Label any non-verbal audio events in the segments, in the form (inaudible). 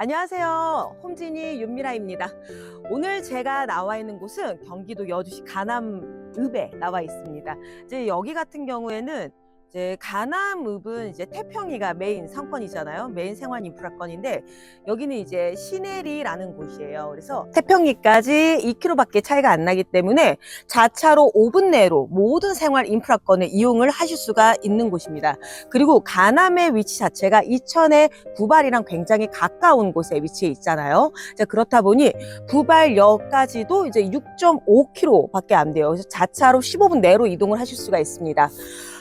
안녕하세요. 홈진이 윤미라입니다. 오늘 제가 나와 있는 곳은 경기도 여주시 가남읍에 나와 있습니다. 이제 여기 같은 경우에는 이제 가남읍은 이제 태평이가 메인 상권이잖아요. 메인 생활 인프라권인데 여기는 이제 시내리라는 곳이에요. 그래서 태평이까지 2km밖에 차이가 안 나기 때문에 자차로 5분 내로 모든 생활 인프라권을 이용을 하실 수가 있는 곳입니다. 그리고 가남의 위치 자체가 이천의 부발이랑 굉장히 가까운 곳에 위치해 있잖아요. 그렇다 보니 부발역까지도 이제 6.5km밖에 안 돼요. 그래서 자차로 15분 내로 이동을 하실 수가 있습니다.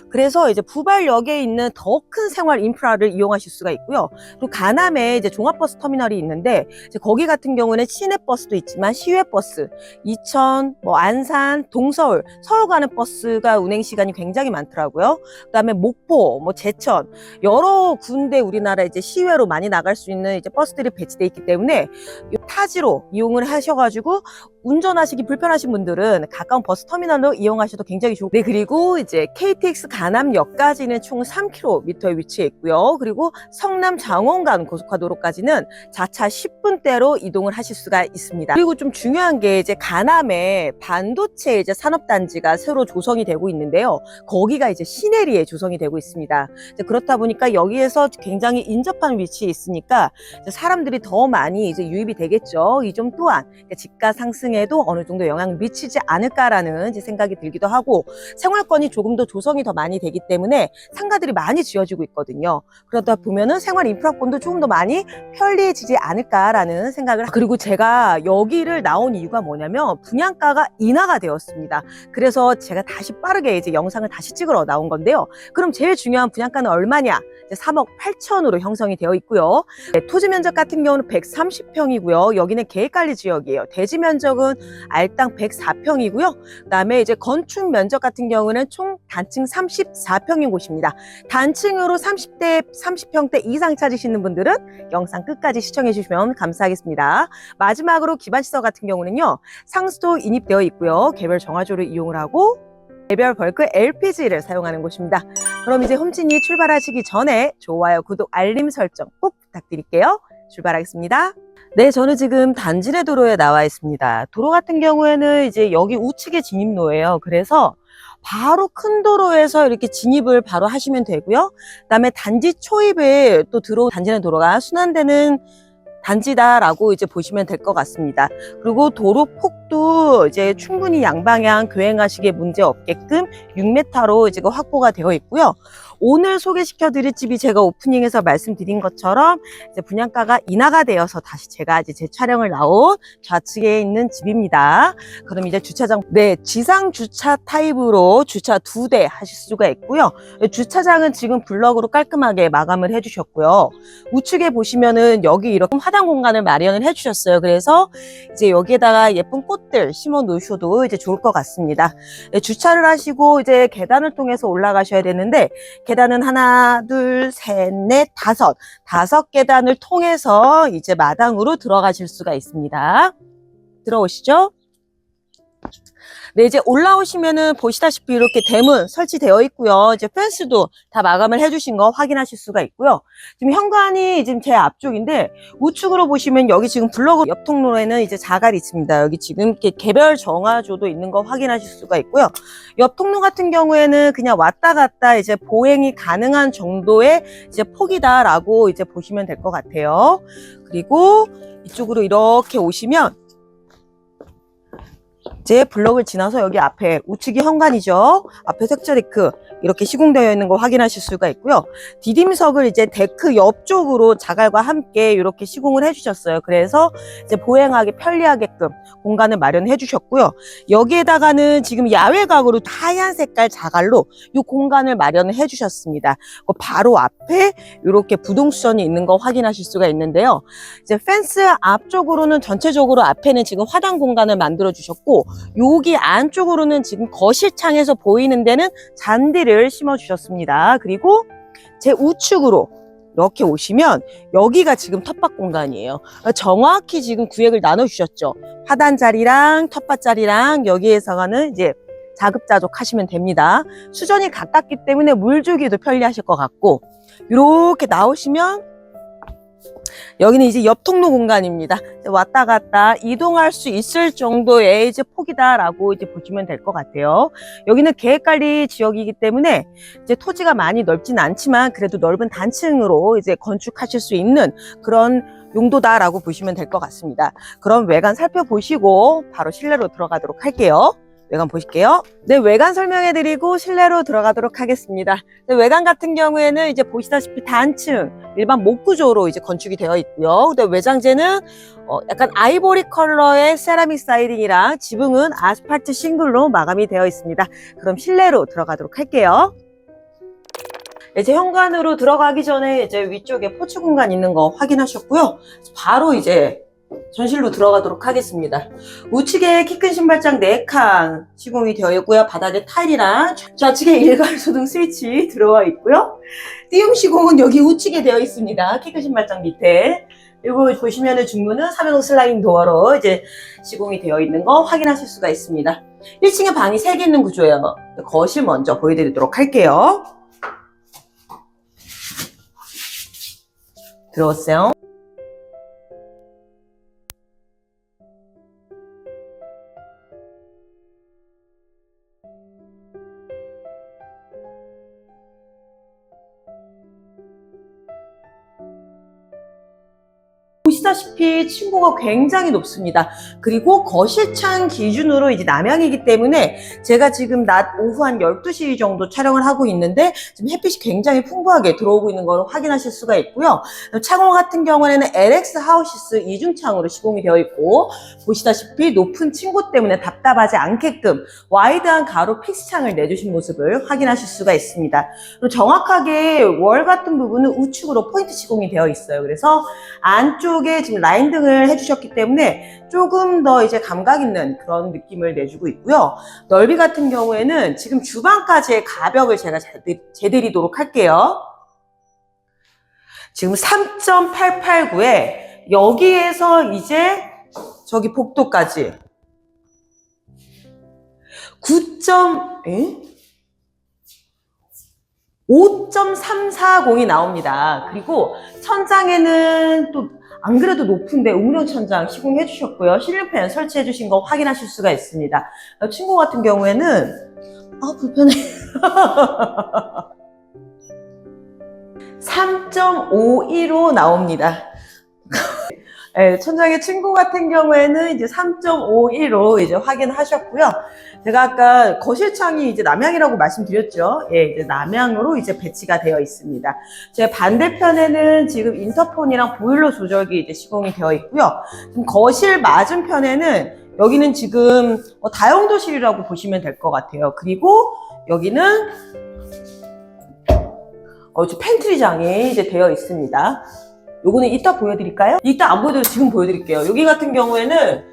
그래서 이제 부발역에 있는 더 큰 생활 인프라를 이용하실 수가 있고요. 그리고 가남에 이제 종합버스 터미널이 있는데 거기 같은 경우는 시내버스도 있지만 시외버스, 이천, 뭐 안산, 동서울, 서울 가는 버스가 운행 시간이 굉장히 많더라고요. 그다음에 목포, 뭐 제천 여러 군데 우리나라 이제 시외로 많이 나갈 수 있는 이제 버스들이 배치돼 있기 때문에 이 타지로 이용을 하셔가지고 운전하시기 불편하신 분들은 가까운 버스 터미널로 이용하셔도 굉장히 좋고 네 그리고 이제 KTX 가남역까지는 총 3km에 위치해 있고요. 그리고 성남 장원간 고속화도로까지는 자차 10분대로 이동을 하실 수가 있습니다. 그리고 좀 중요한 게 이제 가남에 반도체 이제 산업단지가 새로 조성이 되고 있는데요. 거기가 이제 시내리에 조성이 되고 있습니다. 그렇다 보니까 여기에서 굉장히 인접한 위치에 있으니까 사람들이 더 많이 이제 유입이 되겠죠. 이 점 또한 집가 상승에도 어느 정도 영향을 미치지 않을까라는 생각이 들기도 하고 생활권이 조금 더 조성이 더 많이 되기 때문에 상가들이 많이 지어지고 있거든요. 그러다 보면은 생활 인프라권도 조금 더 많이 편리해지지 않을까라는 생각을 하- 그리고 제가 여기를 나온 이유가 뭐냐면 분양가가 인하가 되었습니다. 그래서 제가 다시 빠르게 이제 영상을 다시 찍으러 나온 건데요. 그럼 제일 중요한 분양가는 얼마냐? 이제 3억 8천으로 형성이 되어 있고요. 네, 토지 면적 같은 경우는 130평이고요. 여기는 계획관리 지역이에요. 대지 면적은 알당 104평이고요. 그다음에 이제 건축 면적 같은 경우는 총 단층 34평인 곳입니다. 단층으로 30대 30평대 이상 찾으시는 분들은 영상 끝까지 시청해 주시면 감사하겠습니다. 마지막으로 기반 시설 같은 경우는요. 상수도 인입되어 있고요. 개별 정화조를 이용을 하고 개별 벌크 LPG를 사용하는 곳입니다. 그럼 이제 홈진이 출발하시기 전에 좋아요, 구독, 알림 설정 꼭 부탁드릴게요. 출발하겠습니다. 네, 저는 지금 단지내 도로에 나와 있습니다. 도로 같은 경우에는 이제 여기 우측에 진입로예요. 그래서 바로 큰 도로에서 이렇게 진입을 바로 하시면 되고요. 그다음에 단지 초입에 또 들어온 단지내 도로가 순환되는 단지다라고 이제 보시면 될 것 같습니다. 그리고 도로 폭도 이제 충분히 양방향 교행하시기에 문제 없게끔 6m로 지금 확보가 되어 있고요. 오늘 소개시켜 드릴 집이 제가 오프닝에서 말씀드린 것처럼 이제 분양가가 인하가 되어서 다시 제가 이제 제 촬영을 나온 좌측에 있는 집입니다. 그럼 이제 주차장, 네, 지상 주차 타입으로 주차 두 대 하실 수가 있고요. 주차장은 지금 블럭으로 깔끔하게 마감을 해주셨고요. 우측에 보시면은 여기 이렇게 화단 공간을 마련을 해주셨어요. 그래서 이제 여기에다가 예쁜 꽃들 심어 놓으셔도 이제 좋을 것 같습니다. 네, 주차를 하시고 이제 계단을 통해서 올라가셔야 되는데 계단은 하나, 둘, 셋, 넷, 다섯. 다섯 계단을 통해서 이제 마당으로 들어가실 수가 있습니다. 들어오시죠? 네, 이제 올라오시면은 보시다시피 이렇게 대문 설치되어 있고요. 이제 펜스도 다 마감을 해주신 거 확인하실 수가 있고요. 지금 현관이 지금 제 앞쪽인데 우측으로 보시면 여기 지금 블로그 옆 통로에는 이제 자갈이 있습니다. 여기 지금 이렇게 개별 정화조도 있는 거 확인하실 수가 있고요. 옆 통로 같은 경우에는 그냥 왔다 갔다 이제 보행이 가능한 정도의 이제 폭이다라고 이제 보시면 될 것 같아요. 그리고 이쪽으로 이렇게 오시면 이제 블럭을 지나서 여기 앞에 우측이 현관이죠. 앞에 색조리크 이렇게 시공되어 있는 거 확인하실 수가 있고요. 디딤석을 이제 데크 옆쪽으로 자갈과 함께 이렇게 시공을 해주셨어요. 그래서 이제 보행하기 편리하게끔 공간을 마련해 주셨고요. 여기에다가는 지금 야외 가구로 하얀 색깔 자갈로 이 공간을 마련을 해 주셨습니다. 그 바로 앞에 이렇게 부동수전이 있는 거 확인하실 수가 있는데요. 이제 펜스 앞쪽으로는 전체적으로 앞에는 지금 화단 공간을 만들어 주셨고 여기 안쪽으로는 지금 거실창에서 보이는 데는 잔디를 심어 주셨습니다. 그리고 제 우측으로 이렇게 오시면 여기가 지금 텃밭 공간이에요. 정확히 지금 구획을 나눠 주셨죠. 화단 자리랑 텃밭 자리랑 여기에서가는 이제 자급자족 하시면 됩니다. 수전이 가깝기 때문에 물 주기도 편리하실 것 같고 이렇게 나오시면 여기는 이제 옆 통로 공간입니다. 왔다 갔다 이동할 수 있을 정도의 이제 폭이다라고 이제 보시면 될 것 같아요. 여기는 계획관리 지역이기 때문에 이제 토지가 많이 넓진 않지만 그래도 넓은 단층으로 이제 건축하실 수 있는 그런 용도다라고 보시면 될 것 같습니다. 그럼 외관 살펴보시고 바로 실내로 들어가도록 할게요. 외관 보실게요. 네, 외관 설명해드리고 실내로 들어가도록 하겠습니다. 네, 외관 같은 경우에는 이제 보시다시피 단층, 일반 목구조로 이제 건축이 되어 있고요. 근데 외장재는 어, 약간 아이보리 컬러의 세라믹 사이딩이랑 지붕은 아스팔트 싱글로 마감이 되어 있습니다. 그럼 실내로 들어가도록 할게요. 이제 현관으로 들어가기 전에 이제 위쪽에 포츠 공간 있는 거 확인하셨고요. 바로 이제 전실로 들어가도록 하겠습니다. 우측에 키 큰 신발장 4칸 시공이 되어 있고요. 바닥에 타일이랑 좌측에 일괄 소등 스위치 (laughs) 들어와 있고요. 띄움 시공은 여기 우측에 되어 있습니다. 키 큰 신발장 밑에. 그리고 보시면은 중문은 3연동 슬라이딩 도어로 이제 시공이 되어 있는 거 확인하실 수가 있습니다. 1층에 방이 3개 있는 구조예요. 거실 먼저 보여드리도록 할게요. 들어오세요. 보시다시피 층고가 굉장히 높습니다. 그리고 거실창 기준으로 이제 남향이기 때문에 제가 지금 낮 오후 한 12시 정도 촬영을 하고 있는데 지금 햇빛이 굉장히 풍부하게 들어오고 있는 걸 확인하실 수가 있고요. 창호 같은 경우에는 LX 하우시스 이중창으로 시공이 되어 있고 보시다시피 높은 층고 때문에 답답하지 않게끔 와이드한 가로 픽스창을 내주신 모습을 확인하실 수가 있습니다. 정확하게 월 같은 부분은 우측으로 포인트 시공이 되어 있어요. 그래서 안쪽 에 지금 라인 등을 해주셨기 때문에 조금 더 이제 감각 있는 그런 느낌을 내주고 있고요. 넓이 같은 경우에는 지금 주방까지의 가벽을 제가 재드- 재드리도록 할게요. 지금 3.889에 여기에서 이제 저기 복도까지 9. 에? 5.340이 나옵니다. 그리고 천장에는 또 안 그래도 높은데 우물형 천장 시공해 주셨고요. 실링팬 설치해 주신 거 확인하실 수가 있습니다. 어, 친구 같은 경우에는 아 불편해. (laughs) 3.51로 나옵니다. 네, 천장의 친구 같은 경우에는 이제 3.51로 이제 확인하셨고요. 제가 아까 거실창이 이제 남향이라고 말씀드렸죠. 예, 이제 남향으로 이제 배치가 되어 있습니다. 제 반대편에는 지금 인터폰이랑 보일러 조절기 이제 시공이 되어 있고요. 지금 거실 맞은편에는 여기는 지금 어, 다용도실이라고 보시면 될 것 같아요. 그리고 여기는 어, 저 팬트리장이 이제 되어 있습니다. 요거는 이따 보여드릴까요? 이따 안 보여드려도 지금 보여드릴게요. 여기 같은 경우에는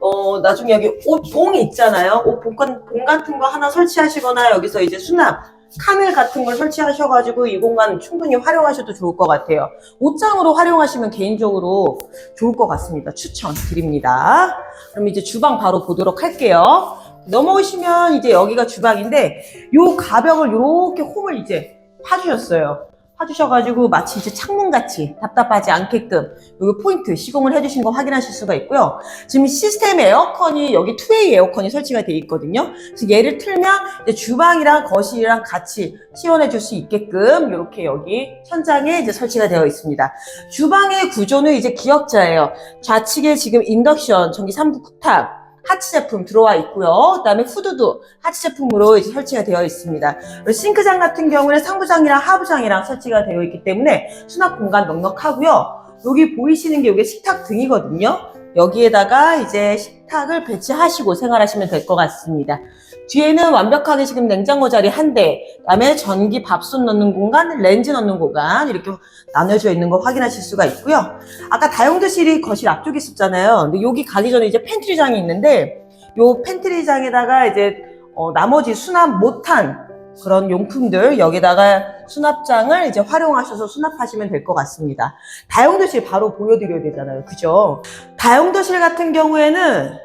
어, 나중에 여기 옷 봉이 있잖아요. 옷 봉, 봉 같은 거 하나 설치하시거나 여기서 이제 수납, 카멜 같은 걸 설치하셔가지고 이 공간 충분히 활용하셔도 좋을 것 같아요. 옷장으로 활용하시면 개인적으로 좋을 것 같습니다. 추천 드립니다. 그럼 이제 주방 바로 보도록 할게요. 넘어오시면 이제 여기가 주방인데 요 가벽을 이렇게 홈을 이제 파주셨어요. 파주셔가지고 마치 이제 창문같이 답답하지 않게끔 여기 포인트 시공을 해주신 거 확인하실 수가 있고요. 지금 시스템 에어컨이 여기 투웨이 에어컨이 설치가 돼 있거든요. 그래서 얘를 틀면 이제 주방이랑 거실이랑 같이 시원해 줄 수 있게끔 이렇게 여기 천장에 이제 설치가 되어 있습니다. 주방의 구조는 이제 기역자예요. 좌측에 지금 인덕션 전기 3구 쿡탑 하치 제품 들어와 있고요. 그다음에 후드도 하치 제품으로 이제 설치가 되어 있습니다. 그리고 싱크장 같은 경우는 상부장이랑 하부장이랑 설치가 되어 있기 때문에 수납 공간 넉넉하고요. 여기 보이시는 게 이게 식탁 등이거든요. 여기에다가 이제 식탁을 배치하시고 생활하시면 될 것 같습니다. 뒤에는 완벽하게 지금 냉장고 자리 한 대, 그다음에 전기 밥솥 넣는 공간, 렌즈 넣는 공간 이렇게 나눠져 있는 거 확인하실 수가 있고요. 아까 다용도실이 거실 앞쪽에 있었잖아요. 근데 여기 가기 전에 이제 팬트리장이 있는데 요 팬트리장에다가 이제 어, 나머지 수납 못한 그런 용품들 여기다가 수납장을 이제 활용하셔서 수납하시면 될 것 같습니다. 다용도실 바로 보여드려야 되잖아요. 그죠? 다용도실 같은 경우에는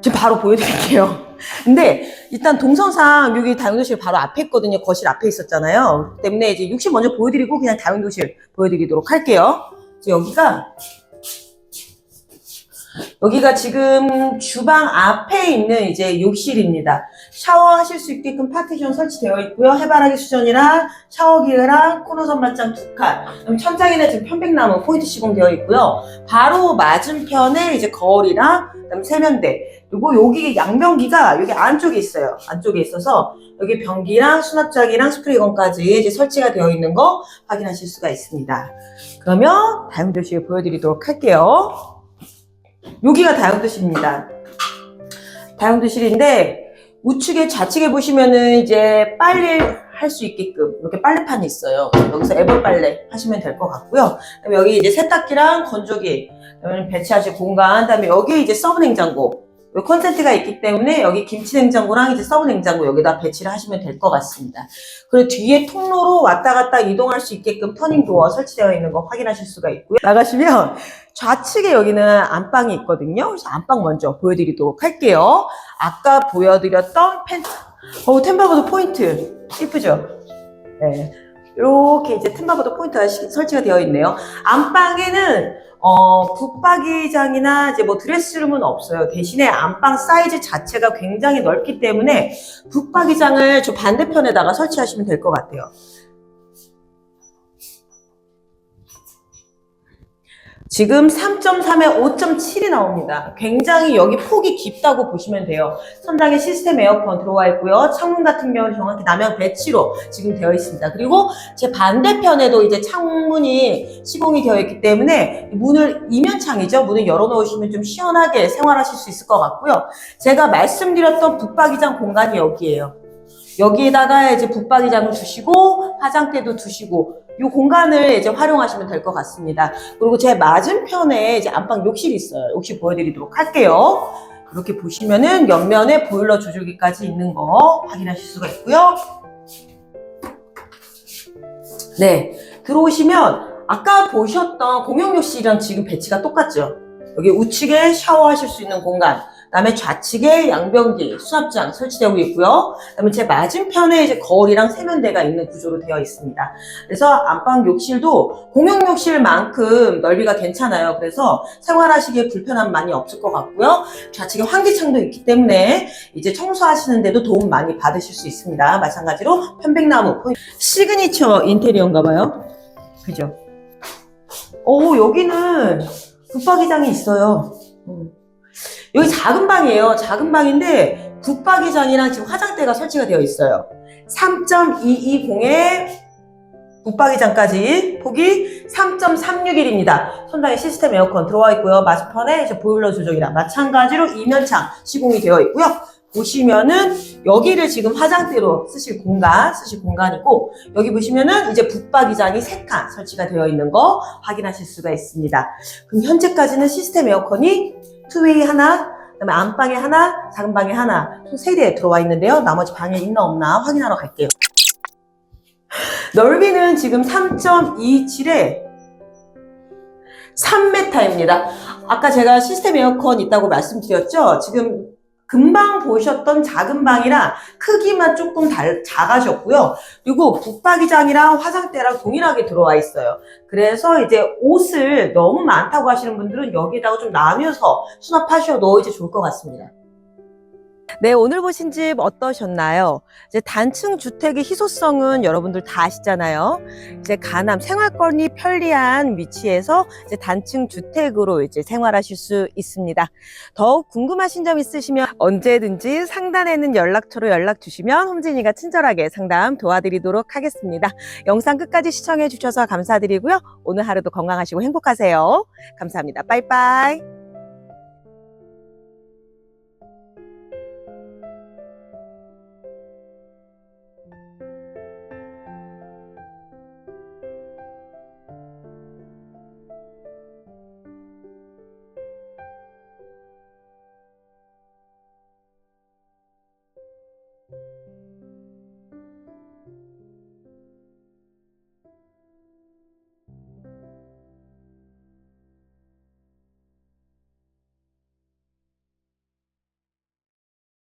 지금 바로 보여드릴게요. 근데 일단 동선상 여기 다용도실 바로 앞에 있거든요. 거실 앞에 있었잖아요. 때문에 이제 60 먼저 보여드리고 그냥 다용도실 보여드리도록 할게요. 여기가 여기가 지금 주방 앞에 있는 이제 욕실입니다. 샤워하실 수 있게끔 파티션 설치되어 있고요. 해바라기 수전이랑 샤워기랑 코너 선반장 두 칸. 그럼 천장에는 지금 편백나무 포인트 시공되어 있고요. 바로 맞은편에 이제 거울이랑 그다음 세면대. 그리고 여기 양변기가 여기 안쪽에 있어요. 안쪽에 있어서 여기 변기랑 수납장이랑 스프레이건까지 이제 설치가 되어 있는 거 확인하실 수가 있습니다. 그러면 다용도실 보여드리도록 할게요. 여기가 다용도실입니다. 다용도실인데 우측에 좌측에 보시면은 이제 빨래 할 수 있게끔 이렇게 빨래판이 있어요. 여기서 애벌 빨래 하시면 될 것 같고요. 여기 이제 세탁기랑 건조기, 배치하실 공간, 그다음에 여기 이제 서브 냉장고. 요 콘센트가 있기 때문에 여기 김치 냉장고랑 이제 서브 냉장고 여기다 배치를 하시면 될 것 같습니다. 그리고 뒤에 통로로 왔다 갔다 이동할 수 있게끔 터닝 도어 설치되어 있는 거 확인하실 수가 있고요. 나가시면 좌측에 여기는 안방이 있거든요. 그래서 안방 먼저 보여드리도록 할게요. 아까 보여드렸던 펜, 어, 템바보드 포인트. 이쁘죠? 네. 이렇게 이제 템바보드 포인트가 시- 설치가 되어 있네요. 안방에는 어, 붙박이장이나 이제 뭐 드레스룸은 없어요. 대신에 안방 사이즈 자체가 굉장히 넓기 때문에 붙박이장을 저 반대편에다가 설치하시면 될 것 같아요. 지금 3.3에 5.7이 나옵니다. 굉장히 여기 폭이 깊다고 보시면 돼요. 천장에 시스템 에어컨 들어와 있고요. 창문 같은 경우는 정확히 남향 배치로 지금 되어 있습니다. 그리고 제 반대편에도 이제 창문이 시공이 되어 있기 때문에 문을 이면창이죠. 문을 열어놓으시면 좀 시원하게 생활하실 수 있을 것 같고요. 제가 말씀드렸던 붙박이장 공간이 여기에요. 여기에다가 이제 붙박이장을 두시고 화장대도 두시고 이 공간을 이제 활용하시면 될 것 같습니다. 그리고 제 맞은편에 이제 안방 욕실이 있어요. 욕실 보여드리도록 할게요. 이렇게 보시면은 옆면에 보일러 조절기까지 있는 거 확인하실 수가 있고요. 네, 들어오시면 아까 보셨던 공용욕실이랑 지금 배치가 똑같죠? 여기 우측에 샤워하실 수 있는 공간, 그다음에 좌측에 양변기, 수납장 설치되고 있고요. 그다음에 제 맞은편에 이제 거울이랑 세면대가 있는 구조로 되어 있습니다. 그래서 안방 욕실도 공용 욕실만큼 넓이가 괜찮아요. 그래서 생활하시기에 불편함 많이 없을 것 같고요. 좌측에 환기창도 있기 때문에 이제 청소하시는데도 도움 많이 받으실 수 있습니다. 마찬가지로 편백나무. 시그니처 인테리어인가 봐요. 그죠? 오, 여기는 붙박이장이 있어요. 음. 여기 작은 방이에요. 작은 방인데 붙박이장이랑 지금 화장대가 설치가 되어 있어요. 3.220에 붙박이장까지 폭이 3.361입니다. 천장에 시스템 에어컨 들어와 있고요. 이제 보일러 조정이랑 마찬가지로 이면창 시공이 되어 있고요. 보시면은 여기를 지금 화장대로 쓰실 공간, 쓰실 공간이고 여기 보시면은 이제 붙박이장이 3칸 설치가 되어 있는 거 확인하실 수가 있습니다. 그럼 현재까지는 시스템 에어컨이 투웨이 하나, 그다음에 안방에 하나, 작은 방에 하나, 총 3대 들어와 있는데요. 나머지 방에 있나 없나 확인하러 갈게요. 넓이는 지금 3.27에 3m입니다. 아까 제가 시스템 에어컨 있다고 말씀드렸죠? 지금 금방 보셨던 작은 방이랑 크기만 조금 달, 작아졌고요. 그리고 붙박이장이랑 화장대랑 동일하게 들어와 있어요. 그래서 이제 옷을 너무 많다고 하시는 분들은 여기다가 좀 나누어서 수납하셔도 이제 좋을 것 같습니다. 네, 오늘 보신 집 어떠셨나요? 이제 단층 주택의 희소성은 여러분들 다 아시잖아요. 이제 가남 생활권이 편리한 위치에서 이제 단층 주택으로 이제 생활하실 수 있습니다. 더욱 궁금하신 점 있으시면 언제든지 상단에 있는 연락처로 연락 주시면 홈진이가 친절하게 상담 도와드리도록 하겠습니다. 영상 끝까지 시청해 주셔서 감사드리고요. 오늘 하루도 건강하시고 행복하세요. 감사합니다. 빠이빠이.